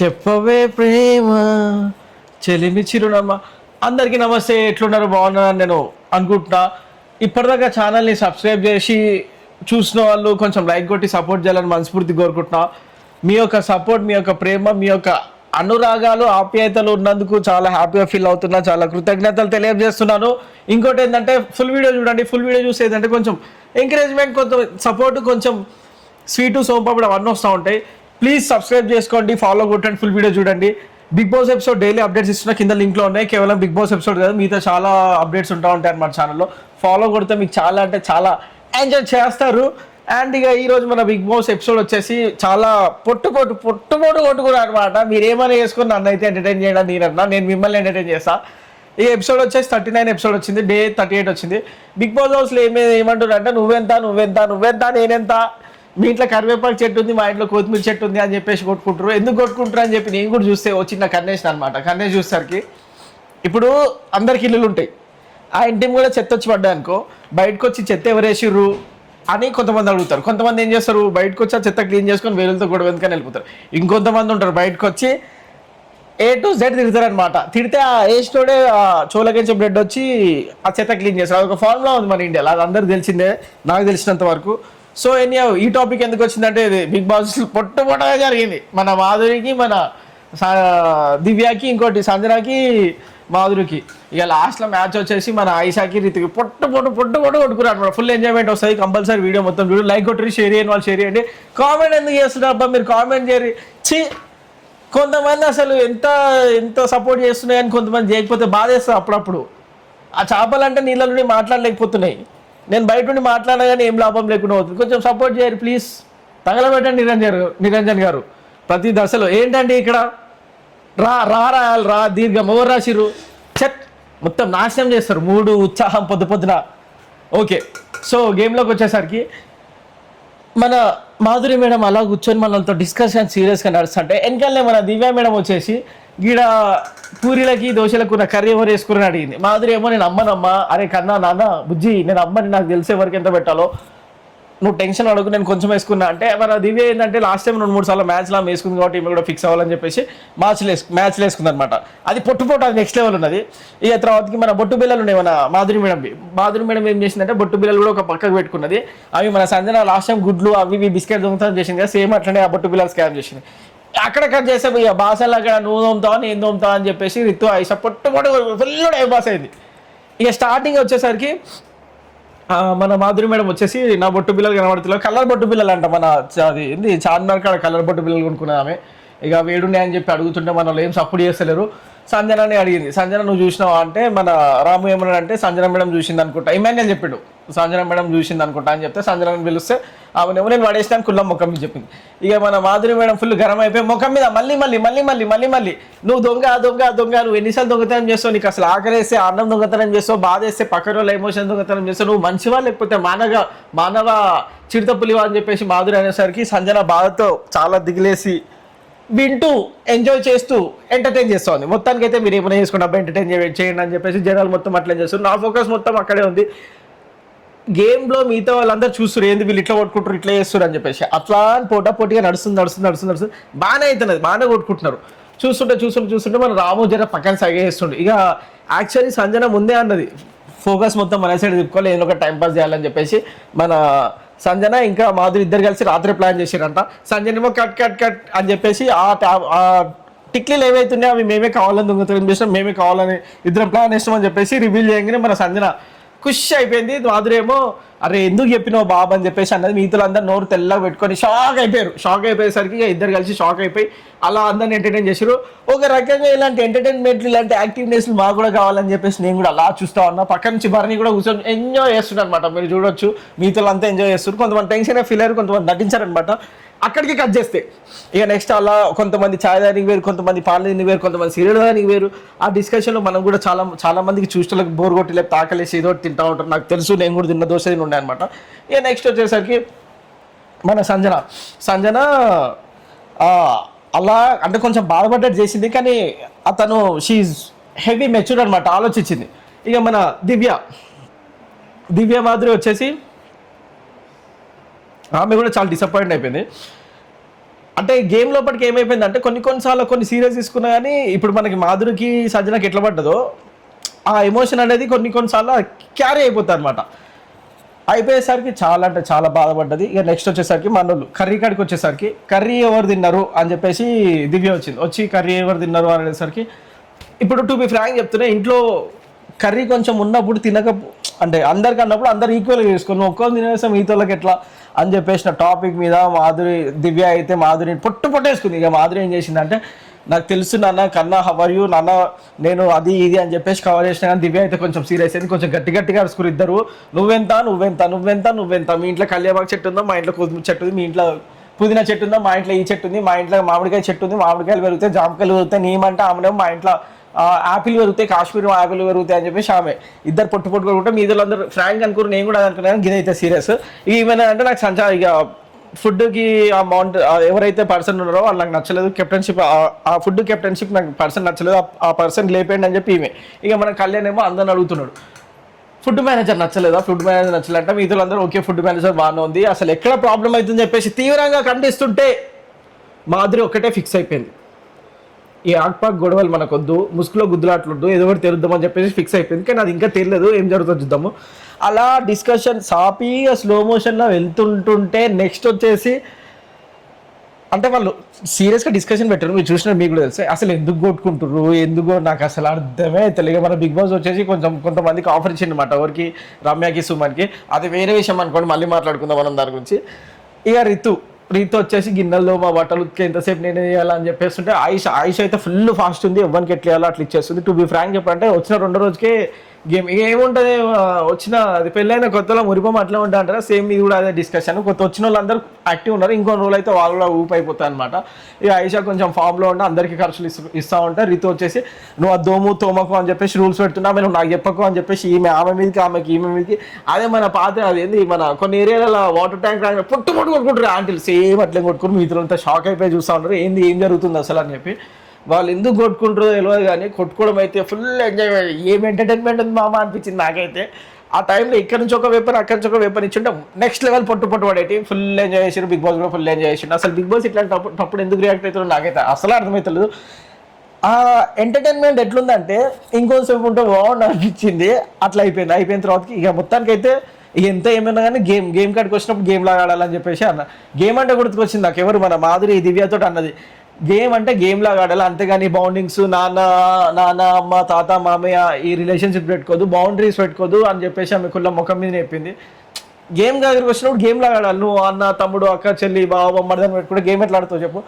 చెప్పవే ప్రేమ. చెలిమి చిరునమ్మ. అందరికీ నమస్తే ఎట్లున్నారు? బాగున్నారని నేను అనుకుంటున్నా ఇప్పటిదాకా ఛానల్ని సబ్స్క్రైబ్ చేసి చూసిన వాళ్ళు కొంచెం లైక్ కొట్టి సపోర్ట్ చేయాలని మనస్ఫూర్తి కోరుకుంటున్నా. మీ యొక్క సపోర్ట్ మీ యొక్క ప్రేమ మీ యొక్క అనురాగాలు ఆప్యాయతలు ఉన్నందుకు చాలా హ్యాపీగా ఫీల్ అవుతున్నా చాలా కృతజ్ఞతలు తెలియజేస్తున్నాను. ఇంకోటి ఏంటంటే ఫుల్ వీడియో చూడండి. ఫుల్ వీడియో చూసి ఏంటంటే కొంచెం ఎంకరేజ్మెంట్ కొంచెం సపోర్ట్ కొంచెం స్వీటు సోంపాపుడు అవన్నీ వస్తూ ఉంటాయి. ప్లీజ్ సబ్స్క్రైబ్ చేసుకోండి ఫాలో కొట్టండి ఫుల్ వీడియో చూడండి. Bigg Boss episode daily updates ఇస్తున్న కింద లింక్లో ఉన్నాయి. కేవలం బిగ్ బాస్ ఎపిసోడ్ కాదు మిగతా చాలా అప్డేట్స్ ఉంటా ఉంటాయి అన్నమాట ఛానల్లో ఫాలో కొడితే మీకు చాలా అంటే చాలా ఎంజాయ్ చేస్తారు. అండ్ ఇక ఈరోజు మన బిగ్ బాస్ ఎపిసోడ్ వచ్చేసి చాలా పొట్టు పొట్టు కొట్టుకున్నారు అనమాట మీరు ఏమైనా చేసుకుని నన్ను అయితే ఎంటర్టైన్ చేయడం నేనన్నా నేను మిమ్మల్ని ఎంటర్టైన్ చేస్తా. ఈ ఎపిసోడ్ వచ్చేసి థర్టీ నైన్ ఎపిసోడ్ వచ్చింది డే థర్టీ ఎయిట్ వచ్చింది బిగ్ బాస్ హౌస్లో ఏమే ఏమంటారు అంటే నువ్వెంత నువ్వెంత నువ్వెంత నేనెంత? మీ ఇంట్లో కరివేపాకు చెట్టు ఉంది మా ఇంట్లో కొత్తిమీర చెట్టు ఉంది అని చెప్పేసి కొట్టుకుంటారు. ఎందుకు కొట్టుకుంటారు అని చెప్పి నేను కూడా చూస్తే వచ్చిన చిన్న కన్నేసిన అనమాట కన్నేసి చూసేసరికి ఇప్పుడు అందరికి ఇల్లులు ఉంటాయి. ఆ ఇంటి కూడా చెత్త వచ్చి పడ్డా అనుకో బయటకు వచ్చి చెత్త ఎవరేసిర్రు అని కొంతమంది అడుగుతారు. కొంతమంది ఏం చేస్తారు? బయటకు వచ్చి ఆ చెత్త క్లీన్ చేసుకొని వేలుతో గొడవ ఎందుకని వెళ్ళిపోతారు. ఇంకొంతమంది ఉంటారు బయటకు వచ్చి ఏ టు జెడ్ తిడతారనమాట తిడితే ఆ ఏస్టోడే చోలకించే బ్రెడ్ వచ్చి ఆ చెత్త క్లీన్ చేస్తారు. అదొక ఫార్ములా ఉంది మన ఇండియాలో. అది అందరికి తెలిసిందే. నాకు తెలిసినంత వరకు సో ఎనీ ఈ టాపిక్ ఎందుకు వచ్చిందంటే ఇది బిగ్ బాస్ పొట్టు పొట్టగా జరిగింది. మన మాధురికి మన సా- దివ్యాకి ఇంకోటి సంజనాకి మాధురికి. ఇక లాస్ట్లో మ్యాచ్ వచ్చేసి మన ఐషాకి రీతికి పొట్టు పొట్టు పొట్టు పొట్టు కొట్టుకున్నారు అనమాట ఫుల్ ఎంజాయ్మెంట్ వస్తుంది కంపల్సరీ వీడియో మొత్తం చూడు. లైక్ కొట్టి షేర్ చేయండి వాళ్ళు షేర్ చేయండి. కామెంట్ ఎందుకు చేస్తున్నారు అబ్బా? మీరు కామెంట్ చేయరు. ఛీ! కొంతమంది అసలు ఎంత ఎంత సపోర్ట్ చేస్తున్నాయని కొంతమంది చేయకపోతే బాధేస్తారు అప్పుడప్పుడు. ఆ చేపలు అంటే నీళ్ళ నుండి మాట్లాడలేకపోతున్నాయి. నేను బయట నుండి మాట్లాడినా కానీ ఏం లాభం లేకుండా అవుతుంది కొంచెం సపోర్ట్ చేయరు ప్లీజ్ తగలబెట్టండి నిరంజన్ నిరంజన్ గారు. ప్రతి దశలో ఏంటండి ఇక్కడ? రా రా రాయాలి రా దీర్ఘం ఎవరు రాసిరు చెట్ మొత్తం నాశనం చేస్తారు. మూడు ఉత్సాహం పొద్దు పొద్దున. ఓకే. సో గేమ్లోకి వచ్చేసరికి మన మాధురి మేడం అలా కూర్చొని మనతో డిస్కషన్ సీరియస్గా నడుస్తుంటే వెనకాలనే మన దివ్య మేడం వచ్చేసి గీడ పూరీలకి దోశలకు నా కర్రీ ఎవరు వేసుకుని అడిగింది. మాధురి ఏమో నేను అమ్మనమ్మా. అరే కన్నా నాన్న బుజ్జి నేను అమ్మని నాకు తెలిసే వరకు ఎంత పెట్టాలో నువ్వు టెన్షన్ అడుగు నేను కొంచెం వేసుకున్నా. అంటే మన దివ్య ఏంటంటే లాస్ట్ టైం రెండు మూడు సార్లు మ్యాచ్లో వేసుకుంది కాబట్టి ఈమె కూడా ఫిక్స్ అవ్వాలని చెప్పేసి మ్యాచ్లు వేసు మ్యాచ్లు వేసుకుంది అనమాట అది పొట్టు పొట్టు అది నెక్స్ట్ లెవెల్ ఉన్నది. ఇక తర్వాతకి మన బొట్టు బిల్లలు ఉన్నాయి మన మాధురి మేడం మాధురి మేడం ఏం చేసిందంటే బొట్టు బిల్లలు కూడా ఒక పక్కకు పెట్టుకున్నది. అవి మన సంజన లాస్ట్ టైం గుడ్లు అవి ఇవి బిస్కెట్ దొంగతనం చేసింది కదా సేమ్ అట్లనే ఆ బొట్టు బిల్లలు స్కామ్ చేసింది. అక్కడ కట్ చేసే ఇక బాసలు అక్కడ నువ్వు తోముతావా నేను తోముతావా అని చెప్పేసి రిత్తు ఐసా పొట్టు పొట్టు ఫుల్ టైం పాస్ అయింది. ఇక స్టార్టింగ్ వచ్చేసరికి మన మాధురి మేడం వచ్చేసి నా బొట్టు పిల్లలు కనబడుతున్నారు. కలర్ బొట్టు పిల్లలు అంట మన అది ఏంది? చార్మినార్ కాడ కలర్ బొట్టు పిల్లలు కొనుక్కున్నామే. ఇక వేడున్నాయి అని చెప్పి అడుగుతుంటే మన వాళ్ళు ఏం సపోర్ట్ చేస్తలేరు. సంజనని అడిగింది. సంజన నువ్వు చూసినావా అంటే మన రాము ఏమన్నాడు అంటే సంజన మేడం చూసింది అనుకుంటా. ఇమాన్యుల్ చెప్పిండు. సంజన మేడం చూసింది అనుకుంటా అని చెప్తే సంజనని పిలిస్తే ఆమెనేమో నేను పడేసినాను కుల్లం ముఖం మీద చెప్పింది. ఇక మన మాధురి మేడం ఫుల్ గరం అయిపోయి ముఖం మీద మళ్ళీ మళ్ళీ మళ్ళీ మళ్ళీ మళ్ళీ మళ్ళీ నువ్వు దొంగ దొంగ దొంగ నువ్వు ఎన్నిసార్లు దొంగతనం చేస్తావు నీకు అసలు ఆకలేస్తే అన్నం దొంగతనం చేస్తావు బాధ వేస్తే పక్కన వాళ్ళ ఎమోషన్ దొంగతనం చేస్తావు నువ్వు మంచివా లేకపోతే మానవ మానవ చిరుతపులివా అని చెప్పేసి మాధురి అనేసరికి సంజన బాధతో చాలా దిగిలేసి వింటూ ఎంజాయ్ చేస్తూ ఎంటర్టైన్ చేస్తుంది. మొత్తానికి అయితే మీరు ఏమైనా చేసుకుంటే అబ్బాయి ఎంటర్టైన్ చేయండి అని చెప్పేసి జనాలు మొత్తం అట్లా చేస్తారు నా ఫోకస్ మొత్తం అక్కడే ఉంది. గేమ్లో మిగతా వాళ్ళందరూ చూస్తారు ఏంది వీళ్ళు ఇట్లా కొట్టుకుంటారు ఇట్లా చేస్తారు అని చెప్పేసి. అట్లా అని పోటా పోటీగా నడుస్తుంది నడుస్తుంది నడుస్తుంది నడుస్తుంది. బాగానే అవుతున్నది బాగానే కొట్టుకుంటున్నారు. చూస్తుంటే చూస్తుంటే చూస్తుంటే మన రాము జర పక్కన సగేస్తుండే ఇక యాక్చువల్లీ సంజన ముందే అన్నది. ఫోకస్ మొత్తం మన సైడ్ తిప్పుకోవాలి ఏదో ఒక టైం పాస్ చేయాలని చెప్పేసి మన సంజన ఇంకా మాధురి ఇద్దరు కలిసి రాత్రి ప్లాన్ చేసారంట. సంజన ఏమో కట్ కట్ కట్ అని చెప్పేసి ఆ టిక్లీలు ఏవైతున్నాయో అవి మేమే కావాలని దొంగతనం చేసినాం మేమే కావాలని ఇద్దరం ప్లాన్ వేస్తామని చెప్పేసి రివీల్ చేయగానే మన సంజన ఖుష్ అయిపోయింది. మాధురి ఏమో అరే ఎందుకు చెప్పినావు బాబు అని చెప్పేసి అన్నది మిగతా అందరు నోరు తెల్లగా పెట్టుకొని షాక్ అయిపోయారు. షాక్ అయిపోయేసరికి ఇక ఇద్దరు కలిసి షాక్ అయిపోయి అలా అందరిని ఎంటర్టైన్ చేశారు. ఒక రకంగా ఇలాంటి ఎంటర్టైన్మెంట్ ఇలాంటి యాక్టివిటీస్ మాకు కూడా కావాలని చెప్పేసి నేను కూడా అలా చూస్తా ఉన్నా. పక్క నుంచి భరణి కూడా కూర్చొని ఎంజాయ్ చేస్తున్నారు అనమాట మీరు చూడొచ్చు. మిగతా అంతా ఎంజాయ్ చేస్తారు కొంతమంది టెన్షన్ ఫీల్ అయ్యారు కొంతమంది నటించారనమాట అక్కడికి కట్ చేస్తే. ఇక నెక్స్ట్ అలా కొంతమంది ఛాయ్ దానికి వేరు కొంతమంది పాలు దానికి వేరు కొంతమంది సీరియల్ దానికి వేరు. ఆ డిస్కషన్లో మనం కూడా చాలా చాలా మందికి చూసేలకు బోర్ కొట్టి లేకపోతే ఆకలేసి ఏదో తింటా ఉంటారు. నాకు తెలుసు నేను కూడా తిన్న దోశ నేను ఉండే అనమాట ఇక నెక్స్ట్ వచ్చేసరికి మన సంజన. సంజన అలా అంటే కొంచెం బాధపడ్డట్టు చేసింది కానీ అతను షీఈ్ హెవీ మెచ్యూర్ అనమాట ఆలోచించింది. ఇక మన దివ్య. దివ్య మాధురి వచ్చేసి ఆమె కూడా చాలా డిసప్పాయింట్ అయిపోయింది. అంటే గేమ్ లోపలికి ఏమైపోయింది అంటే కొన్ని కొన్నిసార్లు కొన్ని సీరియస్ తీసుకున్నా కానీ ఇప్పుడు మనకి మాధురికి సజ్జనకి ఎట్లా పడ్డదో ఆ ఎమోషన్ అనేది కొన్ని కొన్నిసార్లు క్యారీ అయిపోతుంది అనమాట అయిపోయేసరికి చాలా అంటే చాలా బాధపడ్డది. ఇక నెక్స్ట్ వచ్చేసరికి మనోళ్ళు కర్రీ కాడికి వచ్చేసరికి కర్రీ ఎవరు తిన్నారు అని చెప్పేసి దివ్య వచ్చింది. వచ్చి కర్రీ ఎవరు తిన్నారు అని అనేసరికి ఇప్పుడు టు బి ఫ్రాంక్ చెప్తున్నా ఇంట్లో కర్రీ కొంచెం ఉన్నప్పుడు తినక అంటే అందరికి అన్నప్పుడు అందరు ఈక్వల్గా చేసుకుని ఒక్కొక్క తినేసాం మిగతాళ్ళకి ఎట్లా అని చెప్పేసిన టాపిక్ మీద మాధురి దివ్య అయితే మాధురిని పొట్టు పొట్టేసుకుంది. ఇక మాధురి ఏం చేసిందంటే నాకు తెలుసు నాన్న కన్నా హవర్ యూ నాన్న నేను అది ఇది అని చెప్పేసి కవర్ చేసిన కానీ దివ్య అయితే కొంచెం సీరియస్ అయింది. కొంచెం గట్టి గట్టిగా అరుచుకుని ఇద్దరు. నువ్వెంత నువ్వెంత నువ్వెంత నువ్వెంత? మీ ఇంట్లో కళ్యాబాగ్ చెట్టు ఉందో? మా ఇంట్లో కొద్దిమీర చెట్టు ఉంది. మీ ఇంట్లో పుదీనా చెట్టు ఉందో? మా ఇంట్లో ఈ చెట్టు ఉంది. మా ఇంట్లో మామిడికాయ చెట్టు ఉంది. మామిడికాయలు పెరుగుతాయి జామకాయలు పెరుగుతాయి. నీమంటే ఆమె మా ఇంట్లో యాపిల్ పెరుగుతాయి కాశ్మీర్ యాపిల్ పెరుగుతాయి అని చెప్పేసి ఆమె. ఇద్దరు పొట్టు పొట్టు కొట్టుకుంటే మీ అందరూ ఫ్రాంక్ అనుకున్నారు నేను కూడా అనుకున్నాను గిదైతే సీరియస్ ఏమైనా అంటే నాకు సంచా ఇక ఫుడ్కి ఆ మౌంట్ ఎవరైతే పర్సన్ ఉన్నారో వాళ్ళు నాకు నచ్చలేదు. కెప్టెన్షిప్ ఆ ఫుడ్ కెప్టెన్షిప్ నాకు పర్సన్ నచ్చలేదు. ఆ- పర్సన్ లేపేయండి అని చెప్పి ఈమె. ఇక మన కళ్యాణ్ ఏమో అందరిని అడుగుతున్నాడు. ఫుడ్ మేనేజర్ నచ్చలేదా? ఫుడ్ మేనేజర్ నచ్చలేదంటే. మిగతా అందరూ ఓకే ఫుడ్ మేనేజర్ బాగానే ఉంది. అసలు ఎక్కడ ప్రాబ్లం అవుతుందని చెప్పేసి తీవ్రంగా ఖండిస్తుంటే మాధురి ఒక్కటే ఫిక్స్ అయిపోయింది. ఈ ఆక్పాక్ గొడవలు మనకొద్దు ముసుగులో గుద్దులాట్లొద్దు ఏదో ఒకటి తెరుద్దామని చెప్పేసి ఫిక్స్ అయిపోయింది. కానీ అది ఇంకా తెలియదు ఏం జరుగుతుందో చూద్దాము. అలా డిస్కషన్ సాపీగా స్లో మోషన్లో వెళ్తుంటుంటే నెక్స్ట్ వచ్చేసి అంటే వాళ్ళు సీరియస్గా డిస్కషన్ పెట్టారు. మీరు చూసిన మీకు కూడా తెలుసు. అసలు ఎందుకు కొట్టుకుంటారు ఎందుకు నాకు అసలు అర్థమే తెలియదు మన బిగ్ బాస్ వచ్చేసి కొంచెం కొంతమందికి ఆఫర్ ఇచ్చింది అనమాట ఎవరికి? రమ్యకి సుమన్కి. అది వేరే విషయం అనుకోండి మళ్ళీ మాట్లాడుకుందాం మనం దాని గురించి. ఇక రితు రితు వచ్చేసి గిన్నెల్లో మా బట్టలు ఎంతసేపు నేను చేయాలని చెప్పేస్తుంటే ఆయుష్ ఆయుష్ అయితే ఫుల్ ఫాస్ట్ ఉంది. ఎవరికి ఎట్లా చేయాలో అట్లా ఇచ్చేస్తుంది. టు బి ఫ్రాంక్ చెప్పంటే వచ్చిన రెండో రోజుకే గేమ్. ఏముంటుంది? వచ్చిన అది పెళ్ళైన కొత్తలో మురిపం అట్లా ఉంటా అంటారా? సేమ్ ఇది కూడా అదే డిస్కషన్ కొత్త వచ్చిన వాళ్ళందరూ యాక్టివ్ ఉన్నారు. ఇంకో రోజులు అయితే వాళ్ళు కూడా ఊపు అయిపోతాయి అనమాట ఇక ఐషా కొంచెం ఫామ్లో ఉంటే అందరికీ ఖర్చులు ఇస్తూ ఇస్తూ ఉంటారు. రితు వచ్చేసి నువ్వు ఆ దోము తోమకు అని చెప్పేసి రూల్స్ పెడుతున్నా. మేము నాకు చెప్పకు అని చెప్పేసి ఈమె ఆమె మీదకి ఆమెకి ఈమె మీదకి. అదే మన పాత అది ఏంది? మన కొన్ని ఏరియాలలో వాటర్ ట్యాంక్ రాగానే పొట్టు పొట్టు కొట్టుకుంటారు ఆంటీలు. సేమ్ అట్లే కొట్టుకుని మిగతా షాక్ అయిపోయి చూస్తూ ఉంటారు. ఏంది? ఏం జరుగుతుంది అసలు అని చెప్పి. వాళ్ళు ఎందుకు కొట్టుకుంటారో తెలియదు కానీ కొట్టుకోవడం అయితే ఫుల్ ఎంజాయ్ ఏం ఎంటర్టైన్మెంట్ ఉంది మామ అనిపించింది నాకైతే. ఆ టైంలో ఇక్కడ నుంచి ఒక వెపన్ అక్కడి నుంచి ఒక వెపన్ ఇచ్చింటే నెక్స్ట్ లెవెల్ పొట్టు పొట్టు పడేటి. ఫుల్ ఎంజాయ్ చేసారు బిగ్ బాస్ కూడా ఫుల్ ఎంజాయ్ చేసిండు అసలు బిగ్ బాస్ ఇట్లాంటి తప్పు తప్పుడు ఎందుకు రియాక్ట్ అవుతుందో నాకైతే అసలు అర్థమవుతలేదు ఆ ఎంటర్టైన్మెంట్ ఎట్లుందంటే ఇంకొంచెం ఉంటే బాగుండు అనిపించింది. అట్లా అయిపోయింది. అయిపోయిన తర్వాతకి ఇక మొత్తానికైతే ఎంత ఏమైనా కానీ గేమ్ గేమ్ కాడికి వచ్చినప్పుడు గేమ్ లాగా ఆడాలని చెప్పేసి అన్న. గేమ్ అంటే గుర్తుకొచ్చింది నాకు ఎవరు మన మాధురి దివ్యతో అన్నది. గేమ్ అంటే గేమ్ లాగా ఆడాలి. అంతేగాని బౌండింగ్స్ నాన్న నాన్న అమ్మ తాత మామయ్య ఈ రిలేషన్షిప్ పెట్టుకోదు బౌండరీస్ పెట్టుకోదు అని చెప్పేసి ఆమె కుళ్ళ ముఖం మీద చెప్పింది. గేమ్ దగ్గరికి వచ్చినప్పుడు గేమ్ లాగా ఆడాలి. నువ్వు అన్న తమ్ముడు అక్క చెల్లి బావ మరదని పెట్టుకుంటే గేమ్ ఎట్లా ఆడుతావు చెప్పు.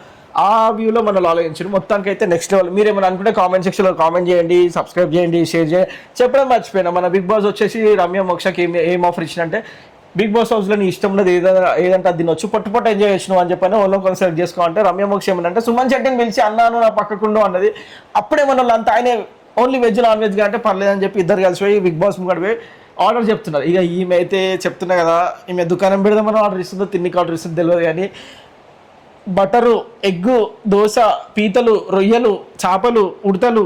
ఆ వ్యూలో మనం ఆలోచించండి మొత్తానికి అయితే నెక్స్ట్ లెవెల్ మీరు ఏమైనా అనుకుంటే కామెంట్ సెక్షన్లో కామెంట్ చేయండి సబ్స్క్రైబ్ చేయండి షేర్ చేయండి. చెప్పడం మర్చిపోయినా. మన బిగ్ బాస్ వచ్చేసి రమ్య మోక్షకి ఏం ఏం ఆఫర్ ఇచ్చినంటే బిగ్ బాస్ హౌస్లో నీ ఇష్టం ఉన్నది ఏదైనా ఏదంటే దీన్ని వచ్చి పొట్టు పొట్టు ఎంజాయ్ చేసినావు అని చెప్పని ఓన్లో కొంచెం చేసుకోమంటే రమ్య మోక్ష ఏమంటే సుమన్ చెట్టిని పిలిచి అన్నాను నా పక్కకుండు అన్నది. అప్పుడే మన అంత ఆయనే ఓన్లీ వెజ్ నాన్ వెజ్ అంటే పర్లేదని చెప్పి ఇద్దరు కలిసిపోయి బిగ్ బాస్ ముంగడు పోయి ఆర్డర్ చెప్తున్నారు. ఇక ఈమె అయితే చెప్తున్నా కదా ఈమె దుకాణం పెడదామని ఆర్డర్ ఇస్తుందో తిన్నికి ఆర్డర్ ఇస్తుందో తెలియదు కానీ బటరు ఎగ్గు దోశ పీతలు రొయ్యలు చేపలు ఉడతలు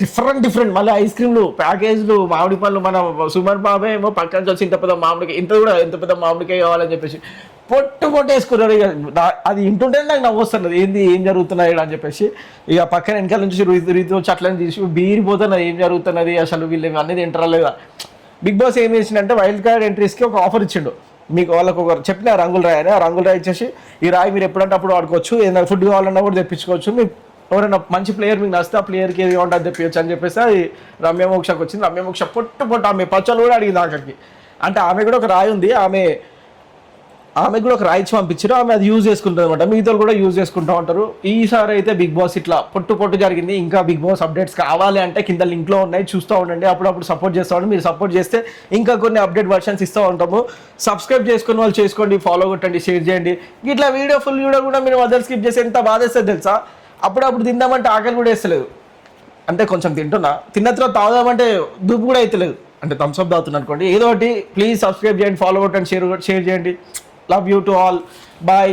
డిఫరెంట్ డిఫరెంట్ మళ్ళీ ఐస్ క్రీమ్లు ప్యాకేజ్లు మామిడి పళ్ళు మన సుమన్ బాబే ఏమో పక్క నుంచి వచ్చి ఇంత పెద్ద మామిడికాయ ఇంత కూడా ఎంత పెద్ద మామిడికాయ కావాలని చెప్పేసి పొట్టు పొట్టేసుకున్నారు ఇక అది ఇంటుంటే నాకు నవ్వు వస్తున్నది ఏంది ఏం జరుగుతున్నాయి అని చెప్పేసి ఇక పక్కన వెనకాల నుంచి రీతి వచ్చి అట్లని తీసి బీరిపోతున్నది ఏం జరుగుతున్నది? అసలు వీళ్ళు అనేది తింటారా లేదా? బిగ్ బాస్ ఏం చేసిందంటే వైల్డ్ కార్డ్ ఎంట్రీస్కి ఒక ఆఫర్ ఇచ్చిండు. మీకు వాళ్ళకు ఒక చెప్పిన రంగుల రాయి అని ఆ రంగుల రాయి ఇచ్చేసి ఈ రాయి మీరు ఎప్పుడంటే అప్పుడు ఆడుకోవచ్చు ఏదైనా ఫుడ్ కావాలన్నా కూడా తెప్పించుకోవచ్చు. మీకు ఎవరైనా మంచి ప్లేయర్ మీకు నచ్చితే ఆ ప్లేయర్కి ఏది ఉంటుంది తెప్పించచ్చు అని చెప్పేసి అది రమ్య మోక్షకు వచ్చింది. రమ్య మోక్ష పొట్టు పొట్టు ఆమె పచ్చలు కూడా అడిగింది ఆఖరికి అంటే ఆమె కూడా ఒక రాయి ఉంది. ఆమె ఆమె కూడా ఒక రాయిచి పంపించారు. ఆమె అది యూజ్ చేసుకుంటుంది అనమాట మిగతా కూడా యూజ్ చేసుకుంటూ ఉంటారు. ఈసారి అయితే బిగ్ బాస్ ఇట్లా పొట్టు పొట్టు జరిగింది. ఇంకా బిగ్ బాస్ అప్డేట్స్ కావాలి అంటే కింద లింక్లో ఉన్నాయి. చూస్తూ ఉండండి. అప్పుడప్పుడు సపోర్ట్ చేస్తూ ఉండండి. మీరు సపోర్ట్ చేస్తే ఇంకా కొన్ని అప్డేట్ వర్షన్స్ ఇస్తూ ఉంటాము. సబ్స్క్రైబ్ చేసుకుని వాళ్ళు చేసుకోండి. ఫాలో కొట్టండి. షేర్ చేయండి. ఇట్లా వీడియో ఫుల్ వీడియో కూడా మీరు మదర్ స్కిప్ చేసి ఎంత బాధేస్తుంది తెలుసా? అప్పుడప్పుడు తిందామంటే ఆకలి కూడా వేస్తలేదు. అంటే కొంచెం తింటున్నా. తిన్న తర్వాత తాగుదామంటే దూపు కూడా అవుతలేదు అంటే థమ్స్అప్ తాగుతున్నా అనుకోండి. ఏదో ఒకటి ప్లీజ్ సబ్స్క్రైబ్ చేయండి. ఫాలో కొట్టండి. షేర్ షేర్ చేయండి. Love you to all bye